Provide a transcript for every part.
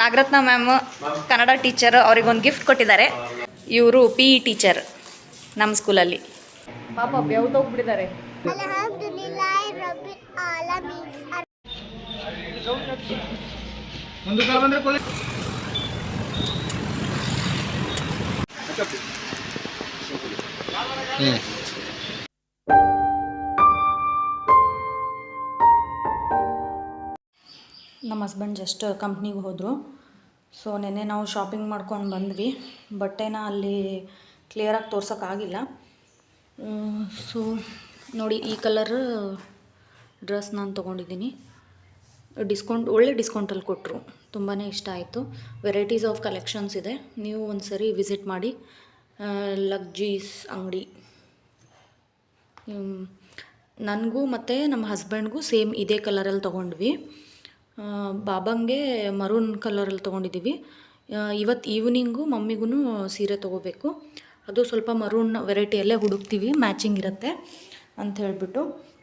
Nagaratna ma'am, Kannada teacher, ಅವ್ರಿಗೊಂದು gift ಕೊಟ್ಟಿದ್ದಾರೆ. ಇವರು ಪಿ ಇ ಟೀಚರ್ ನಮ್ಮ ಸ್ಕೂಲಲ್ಲಿ. ಪಾಪ ಬೆವ್ದೋಗ್ಬಿಟ್ಟಿದ್ದಾರೆ ಹ್ಞೂ Rabbil ನಮ್ಮ ಹಸ್ಬೆಂಡ್ ಜಸ್ಟ್ ಕಂಪ್ನಿಗೆ ಹೋದರು. ಸೊ ನೆನ್ನೆ ನಾವು ಶಾಪಿಂಗ್ ಮಾಡ್ಕೊಂಡು ಬಂದ್ವಿ. ಬಟ್ಟೆನ ಅಲ್ಲಿ ಕ್ಲಿಯರಾಗಿ ತೋರ್ಸೋಕ್ಕಾಗಿಲ್ಲ ಸೊ ನೋಡಿ ಈ ಕಲರ್ ಡ್ರೆಸ್ ನಾನು ತೊಗೊಂಡಿದ್ದೀನಿ. ಡಿಸ್ಕೌಂಟ್ ಒಳ್ಳೆ ಡಿಸ್ಕೌಂಟಲ್ಲಿ ಕೊಟ್ಟರು ತುಂಬಾ ಇಷ್ಟ ಆಯಿತು. ವೆರೈಟೀಸ್ ಆಫ್ ಕಲೆಕ್ಷನ್ಸ್ ಇದೆ. ನೀವು ಒಂದು ಸರಿ ವಿಸಿಟ್ ಮಾಡಿ ಲಗ್ಜೀಸ್ ಅಂಗಡಿ. ನನಗೂ ಮತ್ತು ನಮ್ಮ ಹಸ್ಬೆಂಡ್ಗೂ ಸೇಮ್ ಇದೇ ಕಲರಲ್ಲಿ ತೊಗೊಂಡ್ವಿ. ಬಾಬಂಗೆ ಮರೂನ್ ಕಲರಲ್ಲಿ ತೊಗೊಂಡಿದ್ದೀವಿ. ಇವತ್ತು ಈವ್ನಿಂಗು ಮಮ್ಮಿಗೂ ಸೀರೆ ತೊಗೋಬೇಕು. ಅದು ಸ್ವಲ್ಪ ಮರೂನ್ ವೆರೈಟಿಯಲ್ಲೇ ಹುಡುಕ್ತೀವಿ ಮ್ಯಾಚಿಂಗ್ ಇರುತ್ತೆ ಅಂತ ಹೇಳಿಬಿಟ್ಟು.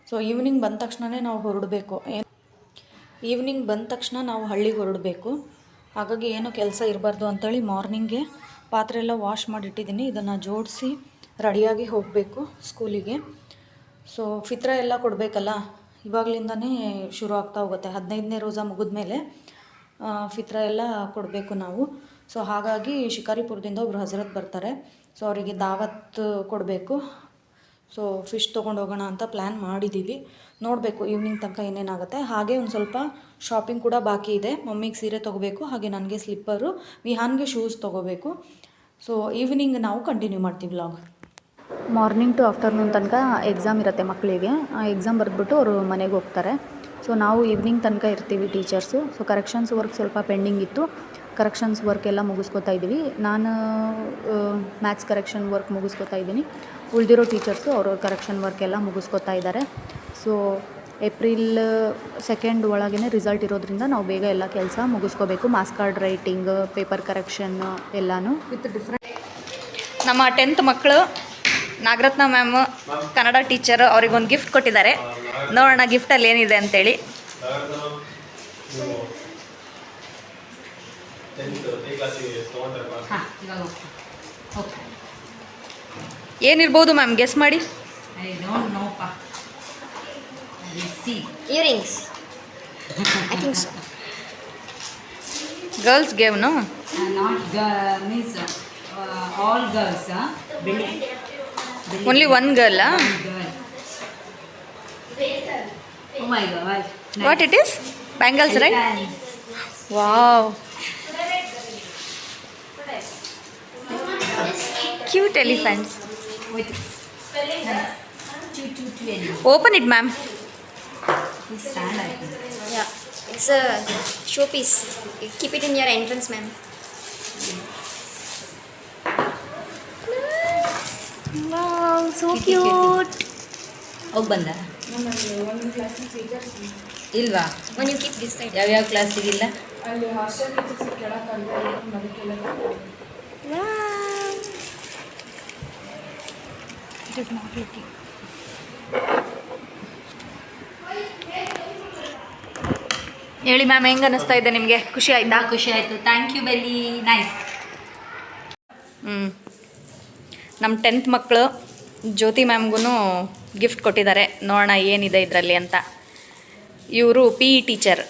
ಸೊ ಈವ್ನಿಂಗ್ ಬಂದ ತಕ್ಷಣವೇ ನಾವು ಹೊರಡಬೇಕು. ಈವ್ನಿಂಗ್ ಬಂದ ತಕ್ಷಣ ನಾವು ಹಳ್ಳಿಗೆ ಹೊರಡಬೇಕು. ಹಾಗಾಗಿ ಏನೂ ಕೆಲಸ ಇರಬಾರ್ದು ಅಂತೇಳಿ ಮಾರ್ನಿಂಗೆ ಪಾತ್ರೆ ಎಲ್ಲ ವಾಶ್ ಮಾಡಿಟ್ಟಿದ್ದೀನಿ. ಇದನ್ನು ಜೋಡಿಸಿ ರೆಡಿಯಾಗಿ ಹೋಗಬೇಕು ಸ್ಕೂಲಿಗೆ ಸೊ ಫಿತ್ರ ಎಲ್ಲ ಕೊಡಬೇಕಲ್ಲ? ಇವಾಗಲಿಂದನೇ ಶುರು ಆಗ್ತಾ ಹೋಗುತ್ತೆ. ಹದಿನೈದನೇ ರೋಜಾ ಮುಗಿದ ಮೇಲೆ ಫಿತ್ರ ಎಲ್ಲ ಕೊಡಬೇಕು ನಾವು. ಸೊ ಹಾಗಾಗಿ ಶಿಕಾರಿಪುರದಿಂದ ಒಬ್ರು ಹಜರತ್ ಬರ್ತಾರೆ. ಸೊ ಅವರಿಗೆ ದಾವತ್ ಕೊಡಬೇಕು. ಸೊ ಫಿಶ್ ತೊಗೊಂಡು ಹೋಗೋಣ ಅಂತ ಪ್ಲ್ಯಾನ್ ಮಾಡಿದ್ದೀವಿ ನೋಡಬೇಕು ಈವ್ನಿಂಗ್ ತನಕ ಏನೇನಾಗುತ್ತೆ. ಹಾಗೆ ಒಂದು ಸ್ವಲ್ಪ ಶಾಪಿಂಗ್ ಕೂಡ ಬಾಕಿ ಇದೆ. ಮಮ್ಮಿಗೆ ಸೀರೆ ತೊಗೋಬೇಕು, ಹಾಗೆ ನನಗೆ ಸ್ಲಿಪ್ಪರು ವಿಹಾನ್ಗೆ ಶೂಸ್ ತೊಗೋಬೇಕು. ಸೊ ಈವ್ನಿಂಗ್ ನಾವು ಕಂಟಿನ್ಯೂ ಮಾಡ್ತೀವಿ ವ್ಲಾಗ್ ಮಾರ್ನಿಂಗ್ ಟು ಆಫ್ಟರ್ನೂನ್ ತನಕ ಎಕ್ಸಾಮ್ ಇರುತ್ತೆ ಮಕ್ಕಳಿಗೆ ಆ ಎಕ್ಸಾಮ್ ಬರೆದ್ಬಿಟ್ಟು ಅವರು ಮನೆಗೆ ಹೋಗ್ತಾರೆ. ಸೊ ನಾವು ಈವ್ನಿಂಗ್ ತನಕ ಇರ್ತೀವಿ ಟೀಚರ್ಸು ಸೊ ಕರೆಕ್ಷನ್ಸ್ ವರ್ಕ್ ಸ್ವಲ್ಪ ಪೆಂಡಿಂಗ್ ಇತ್ತು. ಕರೆಕ್ಷನ್ಸ್ ವರ್ಕ್ ಎಲ್ಲ ಮುಗಿಸ್ಕೊತಾ ಇದ್ದೀವಿ. ನಾನು ಮ್ಯಾಥ್ಸ್ ಕರೆಕ್ಷನ್ ವರ್ಕ್ ಮುಗಿಸ್ಕೊತಾ ಇದ್ದೀನಿ. ಉಳಿದಿರೋ ಟೀಚರ್ಸು ಅವ್ರವ್ರ ಕರೆಕ್ಷನ್ ವರ್ಕ್ ಎಲ್ಲ ಮುಗಿಸ್ಕೊತಾ ಇದ್ದಾರೆ. ಸೊ ಏಪ್ರಿಲ್ ಸೆಕೆಂಡ್ ಒಳಗೇ ರಿಸಲ್ಟ್ ಇರೋದ್ರಿಂದ ನಾವು ಬೇಗ ಎಲ್ಲ ಕೆಲಸ ಮುಗಿಸ್ಕೋಬೇಕು. Marks card writing paper correction ಎಲ್ಲನೂ. ವಿತ್ ಡಿಫ್ರೆಂಟ್ ನಮ್ಮ ಟೆಂತ್ ಮಕ್ಕಳು ನಾಗರತ್ನ ಮ್ಯಾಮ್ ಕನ್ನಡ ಟೀಚರ್ ಅವ್ರಿಗೊಂದು ಗಿಫ್ಟ್ ಕೊಟ್ಟಿದ್ದಾರೆ. ನೋಡೋಣ ಗಿಫ್ಟಲ್ಲಿ ಏನಿದೆ ಅಂತೇಳಿ. ಏನಿರ್ಬೋದು ಮ್ಯಾಮ್ ಗೆಸ್ ಮಾಡಿ. I don't ನೋಪ್ಪ see Earrings. I think so. Girls ಗೇಮ್ನು not means all girls only one girl girl oh my god what it is bangles right wow cute elephants with two two two ಎಲ್ಲಿ open it ma'am stand ಆಯ್ತು Yeah. It's a showpiece. You keep it Wow, so cute. ಹೋಗಿ ಬಂದ ಇಲ್ವಾ When you keep this side. ಯಾವ್ಯಾವ ಕ್ಲಾಸಿಗಿಲ್ಲ Wow. It is not pretty. ಹೇಳಿ ma'am ಹೆಂಗೆ ಅನಿಸ್ತಾ ಇದೆ ನಿಮಗೆ ಖುಷಿ ಆಯ್ತಾ ಖುಷಿ ಆಯಿತು ಥ್ಯಾಂಕ್ ಯು ವೆರಿ ನೈಸ್ ಹ್ಞೂ ನಮ್ಮ ಟೆಂತ್ ಮಕ್ಕಳು ಜ್ಯೋತಿ ಮ್ಯಾಮ್ಗೂ ಗಿಫ್ಟ್ ಕೊಟ್ಟಿದ್ದಾರೆ. ನೋಡೋಣ ಏನಿದೆ ಇದರಲ್ಲಿ ಅಂತ. ಇವರು ಪಿ ಇ ಟೀಚರ್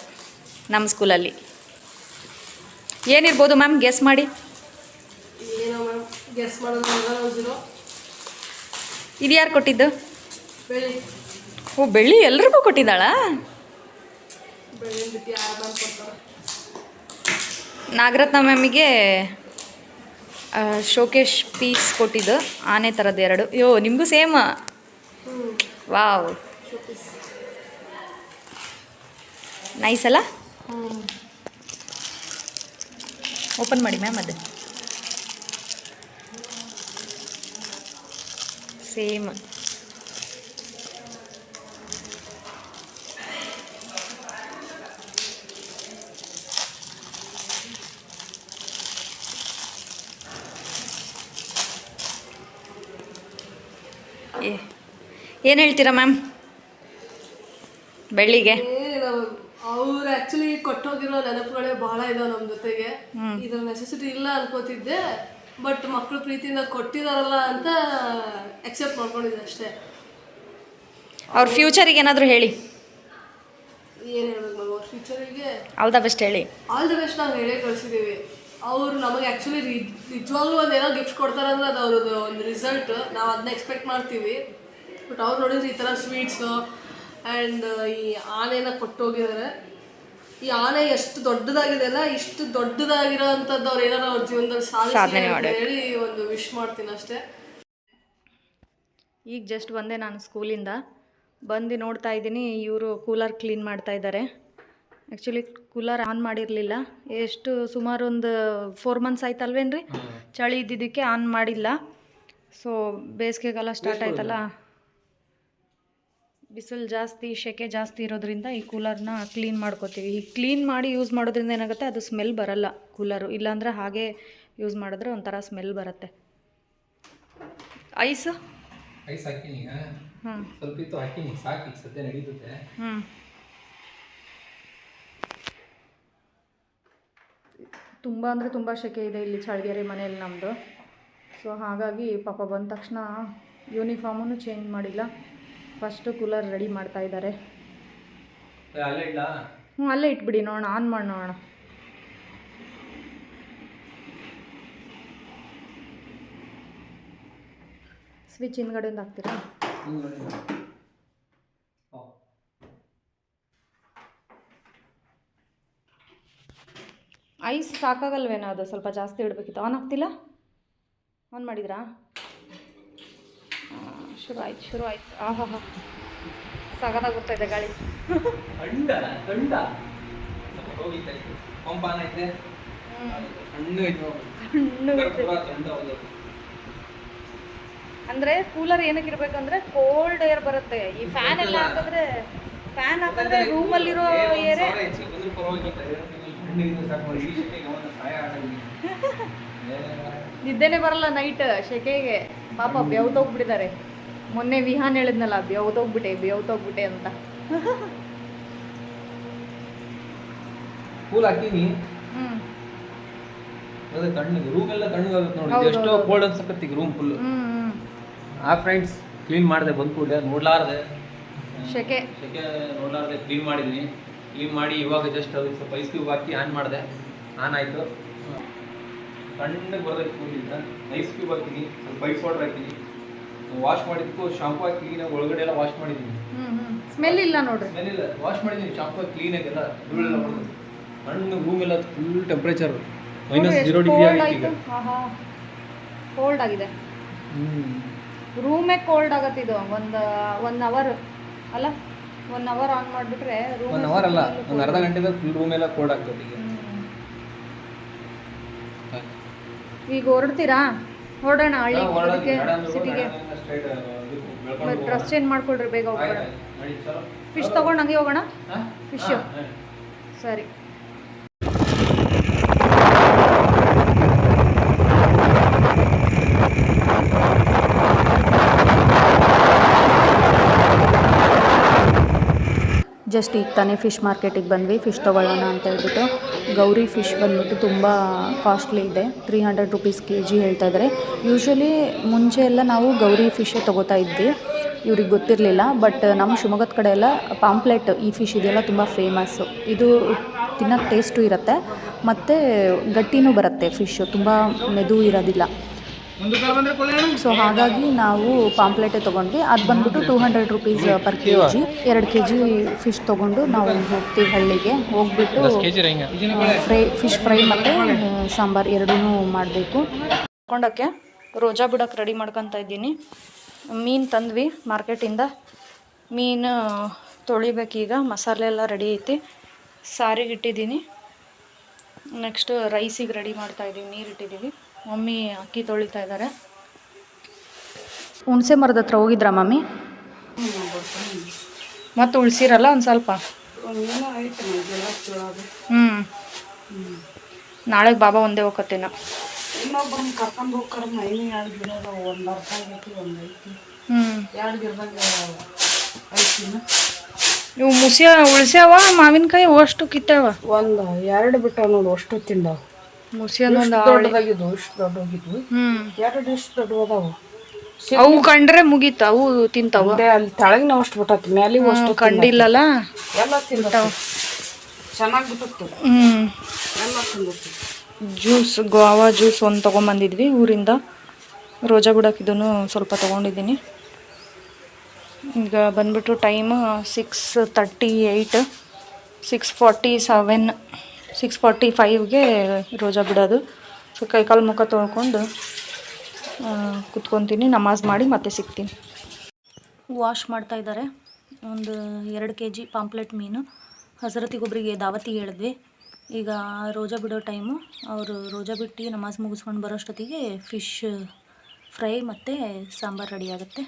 ನಮ್ಮ ಸ್ಕೂಲಲ್ಲಿ ಏನಿರ್ಬೋದು ಮ್ಯಾಮ್ ಗೆಸ್ ಮಾಡಿ. ಇದು ಯಾರು ಕೊಟ್ಟಿದ್ದು? ಓ ಬೆಳ್ಳಿ ಎಲ್ರಿಗೂ ಕೊಟ್ಟಿದ್ದಾಳಾ? ನಾಗರತ್ನ ಮ್ಯಾಮಿಗೆ ಶೋಕೇಶ್ ಪೀಸ್ ಕೊಟ್ಟಿದ್ದು. ಆನೆ ಥರದ್ದು ಎರಡು. ಯೋ, ನಿಮಗೂ ಸೇಮ್ ವಾವ್. ನೈಸ್ ಅಲ್ಲ? ಓಪನ್ ಮಾಡಿ ಮ್ಯಾಮ್ ಅದು. ಸೇಮ್ ಏನು ಹೇಳ್ತೀರಾ ಮ್ಯಾಮ್? ಬೆಳ್ಳಿಗೆ. ಅವ್ರು ಆಕ್ಚುಲಿ ಕೊಟ್ಟೋಗಿರೋ ನೆನಪುಗಳೇ ಬಹಳ ಇದಾವೆ ನಮ್ಮ ಜೊತೆಗೆ. ಇದ್ರ ನೆಸೆಸಿಟಿ ಇಲ್ಲ ಅನ್ಕೋತಿದ್ದೆ ಬಟ್ ಮಕ್ಕಳು ಪ್ರೀತಿಯಿಂದ ಕೊಟ್ಟಿದಾರಲ್ಲ ಅಂತ ಅಕ್ಸೆಪ್ಟ್ ಮಾಡ್ಕೊಂಡಿದ್ದೆ ಅಷ್ಟೇ. ಅವ್ರ ಫ್ಯೂಚರಿಗೆ ಏನಾದರೂ ಹೇಳಿ. ಏನು ಹೇಳ್ಬೇಕು ಮ್ಯಾಮ್ ಅವ್ರ ಫ್ಯೂಚರಿಗೆ ಆಲ್ ದ ಬೆಸ್ಟ್ ಹೇಳಿ. ಆಲ್ ದ ಬೆಸ್ಟ್ ನಾವು ಹೇಳೇ ಕಳಿಸಿದ್ದೀವಿ ಅವ್ರು ನಮಗೆ ಆ್ಯಕ್ಚುಲಿ ನಿಜವಾಗ್ಲೂ ಒಂದು ಏನೋ ಗಿಫ್ಟ್ ಕೊಡ್ತಾರಂದ್ರೆ ಅದು ಅವ್ರದ್ದು ಒಂದು ರಿಸಲ್ಟ್ ನಾವು ಅದನ್ನ ಎಕ್ಸ್ಪೆಕ್ಟ್ ಮಾಡ್ತೀವಿ. ಬಟ್ ಅವ್ರು ನೋಡಿದ್ರೆ ಈ ಥರ ಸ್ವೀಟ್ಸು ಆ್ಯಂಡ್ ಈ ಆನೆನ ಕೊಟ್ಟೋಗಿದ್ದಾರೆ ಈ ಆನೆ ಎಷ್ಟು ದೊಡ್ಡದಾಗಿದೆ ಅಲ್ಲ ಇಷ್ಟು ದೊಡ್ಡದಾಗಿರೋ ಅಂಥದ್ದು ಅವ್ರು ಏನಾರ ಅವ್ರ ಜೀವನದಲ್ಲಿ ಸಾಧನೆ ಅಂತ ಹೇಳಿ ಒಂದು ವಿಶ್ ಮಾಡ್ತೀನಿ ಅಷ್ಟೇ. ಈಗ ಜಸ್ಟ್ ಬಂದೆ ನಾನು ಸ್ಕೂಲಿಂದ ಬಂದು ನೋಡ್ತಾ ಇದ್ದೀನಿ ಇವರು ಕೂಲರ್ ಕ್ಲೀನ್ ಮಾಡ್ತಾ ಇದ್ದಾರೆ. ಆ್ಯಕ್ಚುಲಿ ಕೂಲರ್ ಆನ್ ಮಾಡಿರಲಿಲ್ಲ. ಎಷ್ಟು ಸುಮಾರು ಒಂದು ಫೋರ್ ಮಂತ್ಸ್ ಆಯ್ತಲ್ವೇನ್ರಿ? ಚಳಿ ಇದ್ದಿದ್ದಕ್ಕೆ ಆನ್ ಮಾಡಿಲ್ಲ. ಸೊ ಬೇಸಿಗೆಗಾಲ ಸ್ಟಾರ್ಟ್ ಆಯ್ತಲ್ಲ? ಬಿಸಿಲು ಜಾಸ್ತಿ ಸೆಕೆ ಜಾಸ್ತಿ ಇರೋದ್ರಿಂದ ಈ ಕೂಲರ್ನ ಕ್ಲೀನ್ ಮಾಡ್ಕೋತೀವಿ. ಈ ಕ್ಲೀನ್ ಮಾಡಿ ಯೂಸ್ ಮಾಡೋದ್ರಿಂದ ಏನಾಗುತ್ತೆ? ಅದು ಸ್ಮೆಲ್ ಬರಲ್ಲ ಕೂಲರು. ಇಲ್ಲಾಂದರೆ ಹಾಗೆ ಯೂಸ್ ಮಾಡಿದ್ರೆ ಒಂಥರ ಸ್ಮೆಲ್ ಬರುತ್ತೆ. ಐಸ್? ಐಸ್ ಹಾಕಿನಿ ಹಾಂ. ಸ್ವಲ್ಪ ಇತ್ತು ಹಾಕಿನಿ ಸಾಕು ಸದ್ಯ ನಡೀತದೆ. ಹ್ಞೂ ತುಂಬ ಅಂದರೆ ತುಂಬ ಸೆಕೆ ಇದೆ ಇಲ್ಲಿ ಚಳಗೆರೆ ಮನೆಯಲ್ಲಿ ನಮ್ಮದು ಸೊ ಹಾಗಾಗಿ ಪಾಪ ಬಂದ ತಕ್ಷಣ ಯೂನಿಫಾರ್ಮನ್ನು ಚೇಂಜ್ ಮಾಡಿಲ್ಲ. ಫಸ್ಟು ಕೂಲರ್ ರೆಡಿ ಮಾಡ್ತಾ ಇದ್ದಾರೆ ಹ್ಞೂ ಅಲ್ಲೇ ಇಟ್ಬಿಡಿ ನೋಡೋಣ ಆನ್ ಮಾಡಿ ನೋಡೋಣ. ಸ್ವಿಚ್ ಹಿಂದ್ಗಡೆಯಿಂದ ಹಾಕ್ತೀರಾ? ಐಸ್ ಸಾಕಾಗಲ್ವೇನೋ ಅದು? ಸ್ವಲ್ಪ ಜಾಸ್ತಿ ಇಡಬೇಕಿತ್ತು. ಆನ್ ಆಗ್ತಿಲ್ಲ ಆನ್ ಮಾಡಿದ್ರಾ? ಶುರು ಆಯ್ತು ಶುರು ಆಯ್ತು. ಆಹಾ ಹಾ ಬರ್ತಾ ಇದೆ ಗಾಳಿ. ಪಂಪಾನ ಐತೆ ಹಣ್ಣು ಐತೆ ತಂಡ ಹೋಗೋದು. ಅಂದರೆ ಕೂಲರ್ ಏನಕ್ಕೆ ಇರಬೇಕಂದ್ರೆ ಕೋಲ್ಡ್ ಏರ್ ಬರುತ್ತೆ. ಈ ಫ್ಯಾನ್ ಎಲ್ಲ ಹಾಕಿದ್ರೆ ಫ್ಯಾನ್ ಹಾಕಿದ್ರೆ ರೂಮಲ್ಲಿರೋ ಏರೇ ನಿದ್ದೆನೆ ಬರಲ್ಲ ನೈಟ್ ಶೆಕೆಗೆ. ಪಾಪ ಬೆವ್ತೋಗ್ಬಿಟ್ಟಿದ್ದಾರೆ ಮೊನ್ನೆ ವಿಹಾನ್ ಹೇಳಿದ್ನಲ್ಲ ಬೆವ್ತೋಗ್ಬಿಟ್ಟೆ ಬೆವ್ತೋಗ್ಬಿಟ್ಟೆ ಅಂತ. ಕೂಲ್ ಹಾಕೀನಿ ಹ್ಞೂ ಅದೇ ಕಣ್ಣಿಗೆ ರೂಮ್ ಎಲ್ಲ ಬರುತ್ತೆ ನೋಡಿ. ಎಷ್ಟೋ. ಕೋಲ್ಡ್ ಅನ್ಸಕತ್ತಿ ರೂಮ್ ಫುಲ್ ಆ ಫ್ರೆಂಡ್ಸ್ ಕ್ಲೀನ್ ಮಾಡಿದೆ ಬಂದು ಕೂಡಲೇ ನೋಡ್ಲಾರ್ದೆ. ಸೆಕೆ ಸೆಕೆ ನೋಡ್ಲಾರ್ದೆ ಕ್ಲೀನ್ ಮಾಡಿದ್ದೀನಿ ಕ್ಲೀನ್ ಮಾಡಿ ಇವಾಗ ಜಸ್ಟ್ ಅದು ಸ್ವಲ್ಪ ಐಸ್ ಕ್ಯೂಬ್ ಹಾಕಿ ಆನ್ ಮಾಡಿದೆ. ಆನ್ ಆಯಿತು. ಕಣ್ಣಿಗೆ ಬರ್ತೈತೆ ಕೂಲಿಂದ ಐಸ್ ಕ್ಯೂಬ್ ಹಾಕಿನಿ ಸ್ವಲ್ಪ ಐಸ್ ವಾಟರ್ ಹಾಕಿನಿ ವಾಶ್ ಮಾಡಿದ್ದಕ್ಕೂ ಶಾಂಪು ಹಾಕಿ ಕ್ಲೀನಾಗಿ ಒಳಗಡೆ ಎಲ್ಲ ವಾಶ್ ಮಾಡಿದ್ದೀನಿ. ಸ್ಮೆಲ್ ಇಲ್ಲ ನೋಡಿ ಸ್ಮೆಲ್ ವಾಶ್ ಮಾಡಿದ್ದೀನಿ ಶಾಂಪು ಹಾಕಿ ಕ್ಲೀನಾಗಿ ಎಲ್ಲ ಧೂಳೆಲ್ಲ ಹೊಡೆದು. ರೂಮ್ ಎಲ್ಲ full temperature minus zero degree ಆಗಿದೆ. ಕೋಲ್ಡ್ ಆಗಿದೆ ರೂಮೇ ಕೋಲ್ಡ್ ಆಗತ್ತಿದು ಒಂದು ಒನ್ ಅವರ್ ಅಲ್ಲ? ಒನ್ ಅವರ್ ಆನ್ ಮಾಡಿಬಿಟ್ರೆ ರೂಮ್ ಒನ್ ಅವರ್ ಅಲ್ಲ ಒಂದು ಅರ್ಧ ಗಂಟೆದಾಗ ಫುಲ್ ರೂಮ್ ಎಲ್ಲ ಕೋಲ್ಡ್ ಆಗ್ತದೆ ಈಗ. ಈಗ ಹೊರಡ್ತೀರಾ? ಹೊರಡೋಣ ಹಳ್ಳಿ ಹಾ, ಹೊರಡೋದು, ಇದಕ್ಕೆ ಬೇಡ ಅಂದ್ರು ಸಿಟಿಗೆ ಹೋಗೋಣ. ಡ್ರೆಸ್ ಚೇಂಜ್ ಮಾಡ್ಕೊಳ್ರಿ ಬೇಗ ಹೋಗೋಣ. ಫಿಶ್ ತಗೊಂಡು ಹಂಗೆ ಹೋಗೋಣ? ಫಿಶ್. ಸರಿ. ಜಸ್ಟ್ ಈಗ ತಾನೇ ಫಿಶ್ ಮಾರ್ಕೆಟಿಗೆ ಬಂದ್ವಿ. ಫಿಶ್ ತೊಗೊಳ್ಳೋಣ ಅಂತ ಹೇಳ್ಬಿಟ್ಟು ಗೌರಿ ಫಿಶ್ ಬಂದ್ಬಿಟ್ಟು ತುಂಬ ಕಾಸ್ಟ್ಲಿ ಇದೆ. Three hundred rupees K G ಹೇಳ್ತಾ ಇದ್ದಾರೆ ಯೂಶ್ವಲಿ ಮುಂಚೆ ಎಲ್ಲ ನಾವು ಗೌರಿ ಫಿಶೇ ತೊಗೋತಾ ಇದ್ವಿ. ಇವ್ರಿಗೆ ಗೊತ್ತಿರಲಿಲ್ಲ ಬಟ್ ನಮ್ಮ ಶಿವಮೊಗ್ಗದ ಕಡೆ ಎಲ್ಲ ಪಾಂಪ್ಲೆಟ್ ಈ ಫಿಶ್ ಇದೆಲ್ಲ ತುಂಬ ಫೇಮಸ್ಸು ಇದು ತಿನ್ನೋಕ್ಕೆ ಟೇಸ್ಟು ಇರುತ್ತೆ, ಮತ್ತು ಗಟ್ಟಿನೂ ಬರುತ್ತೆ ಫಿಶ್ಶು ತುಂಬ ಮೆದು ಇರೋದಿಲ್ಲ. ಸೊ ಹಾಗಾಗಿ ನಾವು ಪಾಂಪ್ಲೆಟೇ ತೊಗೊಂಡ್ವಿ. ಅದು ಬಂದ್ಬಿಟ್ಟು two hundred rupees per K G ಎರಡು ಕೆ ಜಿ ಫಿಶ್ ತೊಗೊಂಡು ನಾವು ಹೋಗ್ತೀವಿ ಹಳ್ಳಿಗೆ ಹೋಗ್ಬಿಟ್ಟು ಕೆಜಿ ರಂಗ ಫ್ರೈ ಫಿಶ್ ಫ್ರೈ ಮತ್ತು ಸಾಂಬಾರು ಎರಡೂ ಮಾಡಬೇಕು. ತಗೊಂಡಕ್ಕೆ ರೋಜಾ ಬಿಡೋಕೆ ರೆಡಿ ಮಾಡ್ಕೊತಾ ಇದ್ದೀನಿ. ಮೀನು ತಂದ್ವಿ ಮಾರ್ಕೆಟಿಂದ. ಮೀನು ತೊಳಿಬೇಕೀಗ ಮಸಾಲೆ ಎಲ್ಲ ರೆಡಿ ಐತಿ. ಸಾರಿಗೆ ಇಟ್ಟಿದ್ದೀನಿ. ನೆಕ್ಸ್ಟ್ ರೈಸಿಗೆ ರೆಡಿ ಮಾಡ್ತಾ ಇದ್ದೀವಿ. ನೀರು ಇಟ್ಟಿದ್ದೀವಿ. ಮಮ್ಮಿ ಅಕ್ಕಿ ತೊಳಿತಾ ಇದ್ದಾರೆ ಹುಣಸೆ ಮರದ ಹತ್ರ ಹೋಗಿದ್ರ ಮಮ್ಮಿ? ಮತ್ತೆ ಉಳಿಸಿರಲ್ಲ ಒಂದು ಸ್ವಲ್ಪ? ಹ್ಞೂ ನಾಳೆ ಬಾಬಾ ಒಂದೇ ಹೋಗತ್ತೇನ ಇನ್ನೊಬ್ಬರನ್ನ ಕರ್ಕೊಂಡು ಹೋಗ್ತಾರ ಮೈನಿ ಎರಡು ಗಿಡ ಒಂದು ಅರ್ಧ ಐತಿ ಒಂದು ಐತಿ. ಹ್ಞೂ ಎರಡು ಗಿಡದಾಗ ಐತಿನ. ಇವು ಮುಸಿಯ ಉಳ್ಸ್ಯಾವ ಮಾವಿನಕಾಯಿ ಅಷ್ಟು ಕಿತ್ತಾವ ಒಂದು ಎರಡು ಬಿಟ್ಟ ನೋಡು ಅಷ್ಟು ತಿಂದಾವ. ದೊಡ್ಡದಾಗಿದ್ವು ಇಷ್ಟು ದೊಡ್ಡದಾಗಿದ್ವು ಹ್ಮ್. ಎರಡು ಇಷ್ಟು ದೊಡ್ಡ ಅದಾವು ಅವು ಕಂಡ್ರೆ ಮುಗೀತ ಅವು ತಿಂತಾವ. ಅದೇ ಅಲ್ಲಿ ನಾವು ಅಷ್ಟು ಬಿಟ್ಟತಿ ಮ್ಯಾಲಿಗೂ ಅಷ್ಟು ಕಂಡಿಲ್ಲಲ್ಲ? ಎಲ್ಲ ತಿಂತಾವ ಚೆನ್ನಾಗಿ ಬಿಟ್ಟತ್ತು. ಹ್ಮ್. ಎಲ್ಲ ತಿಂದತ್ತು ಜ್ಯೂಸ್ ಗೋವಾ ಜ್ಯೂಸ್ ಒಂದು ತೊಗೊಂಬಂದಿದ್ವಿ ಊರಿಂದ. ರೋಜಾ ಬಿಡಕ್ಕೆ ಇದನ್ನು ಸ್ವಲ್ಪ ತೊಗೊಂಡಿದ್ದೀನಿ. ಈಗ ಬಂದ್ಬಿಟ್ಟು time six thirty eight six forty seven six forty ಫೈವ್ಗೆ ರೋಜಾ ಬಿಡೋದು. ಸೊ ಕೈಕಾಲು ಮುಖ ತೊಳ್ಕೊಂಡು ಕುತ್ಕೊತೀನಿ, ನಮಾಜ್ ಮಾಡಿ ಮತ್ತೆ ಸಿಗ್ತೀನಿ. ವಾಶ್ ಮಾಡ್ತಾ ಇದ್ದಾರೆ. ಒಂದು ಎರಡು ಕೆ ಜಿ ಪಾಂಪ್ಲೆಟ್ ಮೀನು. ಹಸರತಿಗೊಬ್ಬರಿಗೆ ದಾವತಿ ಹೇಳಿದ್ವಿ. ಈಗ ರೋಜಾ ಬಿಡೋ ಟೈಮು. ಅವರು ರೋಜಾ ಬಿಟ್ಟು ನಮಾಜ್ ಮುಗಿಸ್ಕೊಂಡು ಬರೋಷ್ಟೊತ್ತಿಗೆ ಫಿಶ್ ಫ್ರೈ ಮತ್ತು ಸಾಂಬಾರು ರೆಡಿ ಆಗುತ್ತೆ.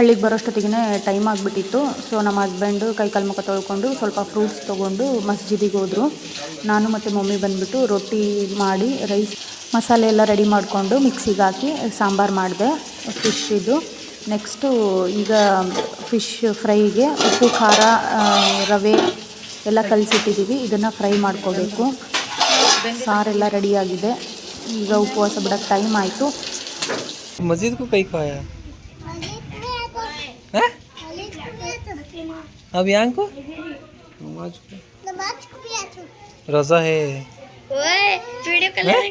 ಹಳ್ಳಿಗೆ ಬರೋಷ್ಟೊತ್ತಿಗೆ ಟೈಮ್ ಆಗಿಬಿಟ್ಟಿತ್ತು. ಸೊ ನಮ್ಮ ಹಸ್ಬೆಂಡು ಕೈ ಕಾಲು ಮುಖ ತೊಳ್ಕೊಂಡು ಸ್ವಲ್ಪ ಫ್ರೂಟ್ಸ್ ತೊಗೊಂಡು ಮಸ್ಜಿದಿಗೆ ಹೋದರು. ನಾನು ಮತ್ತು ಮಮ್ಮಿ ಬಂದುಬಿಟ್ಟು ರೊಟ್ಟಿ ಮಾಡಿ ರೈಸ್ ಮಸಾಲೆ ಎಲ್ಲ ರೆಡಿ ಮಾಡಿಕೊಂಡು ಮಿಕ್ಸಿಗೆ ಹಾಕಿ ಸಾಂಬಾರು ಮಾಡಿದೆ. ಫಿಶ್ ಇದು. ನೆಕ್ಸ್ಟು ಈಗ ಫಿಶ್ ಫ್ರೈಗೆ ಉಪ್ಪು, ಖಾರ ರವೆ ಎಲ್ಲ ಕಲಸಿಟ್ಟಿದ್ದೀವಿ ಇದನ್ನು ಫ್ರೈ ಮಾಡ್ಕೋಬೇಕು. ಸಾರೆಲ್ಲ ರೆಡಿಯಾಗಿದೆ ಈಗ ಉಪವಾಸ ಬಿಡೋಕ್ಕೆ ಟೈಮ್ ಆಯಿತು. ಮಸ್ಜಿದ್ಗೂ ಕೈ ಕಾಯ? अब यहाँ को? रजा को। रोजा है। वीडियो कॉल हैं?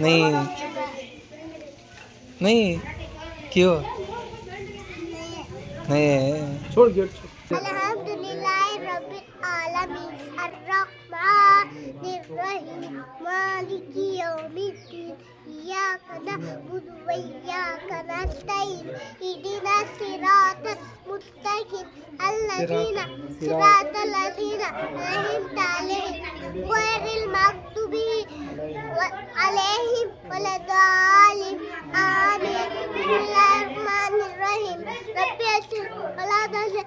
नहीं नहीं। क्यों? नहीं है। छोड़ छोड़ الرحيم مالك يوم الدين إياك نعبد وإياك نستعين اهدنا الصراط المستقيم الذين صراط الذين أنعمت عليهم غير المغضوب عليهم ولا الضالين آمين بسم الله الرحمن الرحيم ربي أشهد ولا تشهد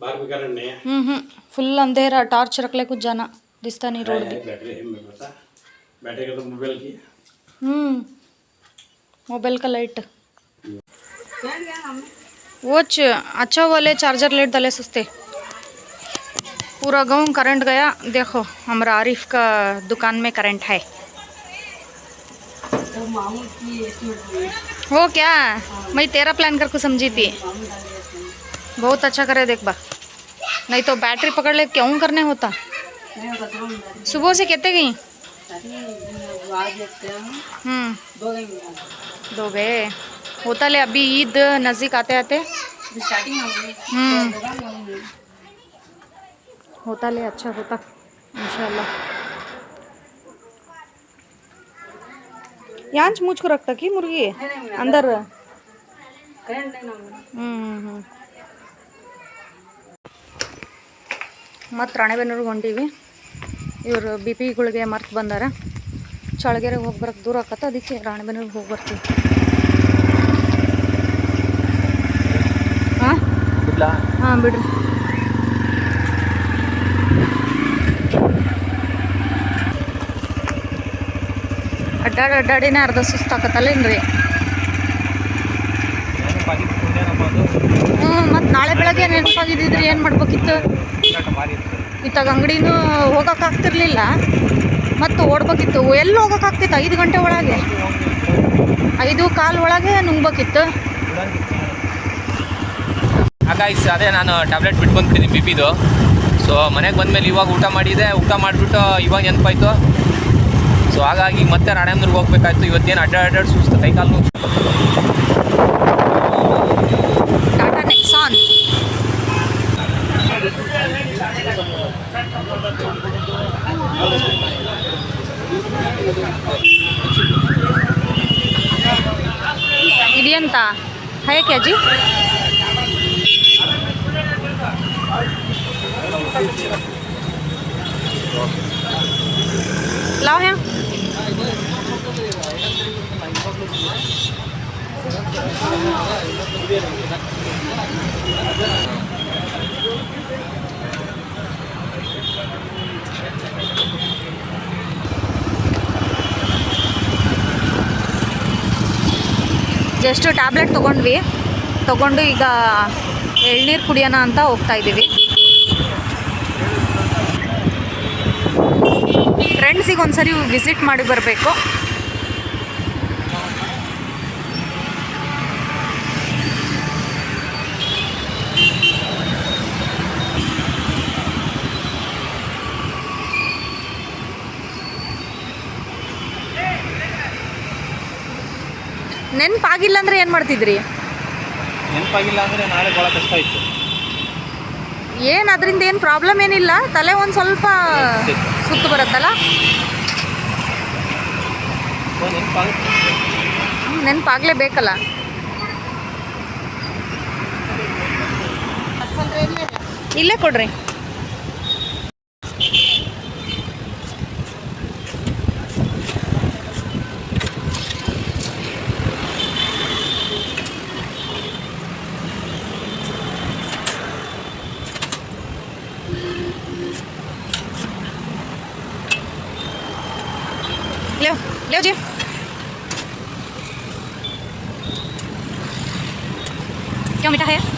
बाहर भी करंट नहीं है हम्म फुल अंधेरा टॉर्च रख ले कुछ जाना दिखता नहीं रोड बैटरी है मेरे बैटरी का तो मोबाइल की हम्म मोबाइल का लाइट वो अच्छा वाले चार्जर लेट डाले सस्ते पूरा गाँव करंट गया देखो हमारा आरिफ का दुकान में करंट है वो क्या मैं तेरा प्लान करके समझी थी बहुत अच्छा करे देख बा नहीं तो बैटरी पकड़ ले क्यों करने होता सुबह से कहते गई हम्म दो गए होता ले अभी ईद नज़दीक आते आते हम्म होता ले अच्छा होता इंशाल्लाह यांच मुझ को रखता की मुर्गी अंदर ಹ್ಞೂ ಹ್ಞೂ ಮತ್ತು ರಾಣೆಬೆನ್ನೂರಿಗೆ ಹೊಂಟೀವಿ. ಇವರು ಬಿ ಪಿಗಳಿಗೆ ಮರ್ತು ಬಂದಾರ. ಚಳಗೆರೆಗೆ ಹೋಗಿ ಬರಕ್ಕೆ ದೂರ ಆಕತ್ತ ಅದಕ್ಕೆ ರಾಣೆಬೆನ್ನೂರಿಗೆ ಹೋಗಿ ಬರ್ತೀವಿ. ಹಾಂ? ಹಾಂ ಬಿಡ್ರಿ. ಅಡ್ಡಾಡಿ ಅಡ್ಡಾಡಿನೇ ಅರ್ಧ ಸುಸ್ತಾಕತ್ತಲ್ಲೇನ್ರಿ ಹ್ಞೂ ಮತ್ತು ನಾಳೆ ಬೆಳಗ್ಗೆ ನೆನಪಾಗಿದ್ದಿದ್ರೆ ಏನು ಮಾಡ್ಬೇಕಿತ್ತು? ಇತ್ತಾಗ ಅಂಗಡಿನೂ ಹೋಗೋಕ್ಕಾಗ್ತಿರ್ಲಿಲ್ಲ ಮತ್ತು ಓಡ್ಬೇಕಿತ್ತು. ಎಲ್ಲಿ ಹೋಗೋಕ್ಕಾಗ್ತಿತ್ತು ಐದು ಗಂಟೆ ಒಳಗೆ. ಐದು ಕಾಲು ಒಳಗೆ ನುಂಗ್ಬೇಕಿತ್ತು. ಹಾಗಾಗಿ ಅದೇ ನಾನು ಟ್ಯಾಬ್ಲೆಟ್ ಬಿಟ್ಟು ಬಂದ್ಬಿಟ್ಟಿದ್ದೀನಿ ಬಿ ಪಿದು ಸೊ ಮನೆಗೆ ಬಂದಮೇಲೆ ಇವಾಗ ಊಟ ಮಾಡಿದೆ. ಊಟ ಮಾಡಿಬಿಟ್ಟು ಇವಾಗ ನೆನಪಾಯ್ತು. ಸೊ ಹಾಗಾಗಿ ಮತ್ತೆ ರಾಣೇಂದ್ರಿಗೆ ಹೋಗ್ಬೇಕಾಯ್ತು. ಇವತ್ತೇನು ಅಡ್ಡ ಅಡ್ಡಾಡಿ ಸುಸ್ತು ಕೈಕಾಲು ठीक है जी? ಜಸ್ಟ್ ಟ್ಯಾಬ್ಲೆಟ್ ತೊಗೊಂಡ್ವಿ. ತೊಗೊಂಡು ಈಗ ಎಳ್ನೀರು ಕುಡಿಯೋಣ ಅಂತ ಹೋಗ್ತಾ ಇದ್ದೀವಿ ಫ್ರೆಂಡ್ಸಿಗೆ ಒಂದ್ಸರಿ ವಿಸಿಟ್ ಮಾಡಿ ಬರಬೇಕು. ನೆನಪಾಗಿಲ್ಲ ಅಂದ್ರೆ ಏನು ಮಾಡ್ತಿದ್ರಿ? ನೆನಪಾಗಿಲ್ಲ ಅಂದರೆ ನಾಳೆ ಭಾಳ ಕಷ್ಟ ಇತ್ತು. ಏನು ಅದರಿಂದ ಏನು ಪ್ರಾಬ್ಲಮ್ ಏನಿಲ್ಲ? ತಲೆ ಒಂದು ಸ್ವಲ್ಪ ಸುತ್ತು ಬರುತ್ತಲ್ಲ? ನೆನಪಾಗಲೇಬೇಕಲ್ಲ. ಇಲ್ಲೇ ಕೊಡ್ರಿ. leo leo chứ cho mình ta hết.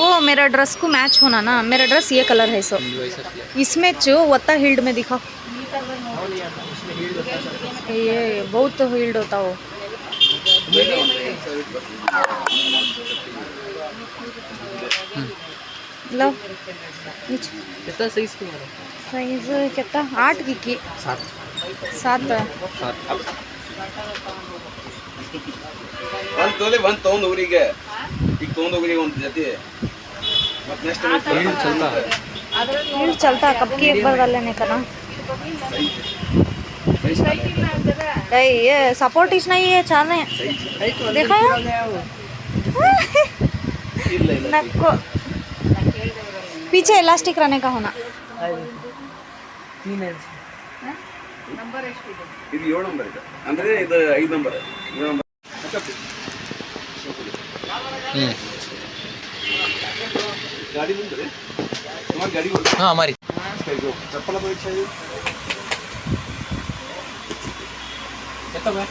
वो मेरा ड्रेस को मैच होना ना मेरा ड्रेस ये कलर है सो इसमें जो वत्ता हिल्ड में दिखाओ ये बहुत हिल्ड होता वो लो नीचे कितना साइज की है ಸೈಜ್ ಕೆತ್ತ ಆಟ್ ಗಿಕ್ಕಿ सात ಸಾತ್ सात ಒಂದ್ ತೊಲೆ ಒಂದ್ ತೊಗೊಂಡ್ ಊರಿಗೆ ಈಗ ತೊಗೊಂಡ್ ಊರಿಗೆ ಒಂದ್ ಜೊತೆ ಮತ್ ನೆಕ್ಸ್ಟ್ फील्ड चलता है ಫೀಲ್ಡ್ ಚಲ್ತಾ ಕಬ್ की एक बार कर लेने का ना नहीं ये सपोर्ट इस नहीं है चाल है देखा है नको पीछे इलास्टिक रहने का होना ಇದು ಏಳು ನಂಬರ್ ಇದೆ ಅಂದ್ರೆ ಇದು ಐದು ನಂಬರ್ ಏಳು ನಂಬರ್ गाड़ी बंद करे तुम्हारी गाड़ी बोल हाँ हमारी। चप्पल तो है कितना बैठ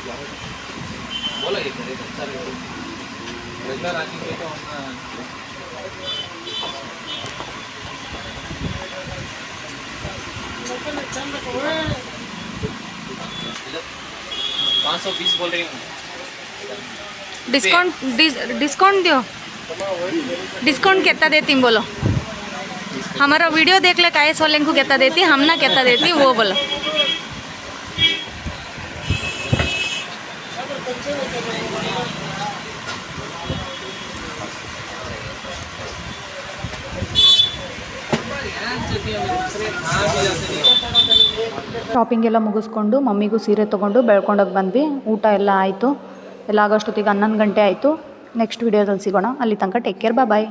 बोला ये करे अच्छा रेगुलर आके तो पाँच सौ बीस बोल रही हूँ। डिस्काउंट डिस्काउंट दियो। डिस्काउंट कितना देती बोलो हमारा वीडियो देख ले कायस वाले को कितना देती हम ना कितना देती वो बोलो ಶಾಪಿಂಗ್ ಎಲ್ಲ ಮುಗಿಸ್ಕೊಂಡು ಮಮ್ಮಿಗೂ ಸೀರೆ ತೊಗೊಂಡು ಬೆಳ್ಕೊಂಡೋಗಿ ಬಂದ್ವಿ ಊಟ ಎಲ್ಲ ಆಯಿತು ಎಲ್ಲ ಆಗೋಷ್ಟೊತ್ತಿಗೆ ಹನ್ನೊಂದು ಗಂಟೆ ಆಯಿತು ನೆಕ್ಸ್ಟ್ ವಿಡಿಯೋದಲ್ಲಿ ಸಿಗೋಣ. ಅಲ್ಲಿ ತನಕ ಟೇಕ್ ಕೇರ್ ಬಾಯ್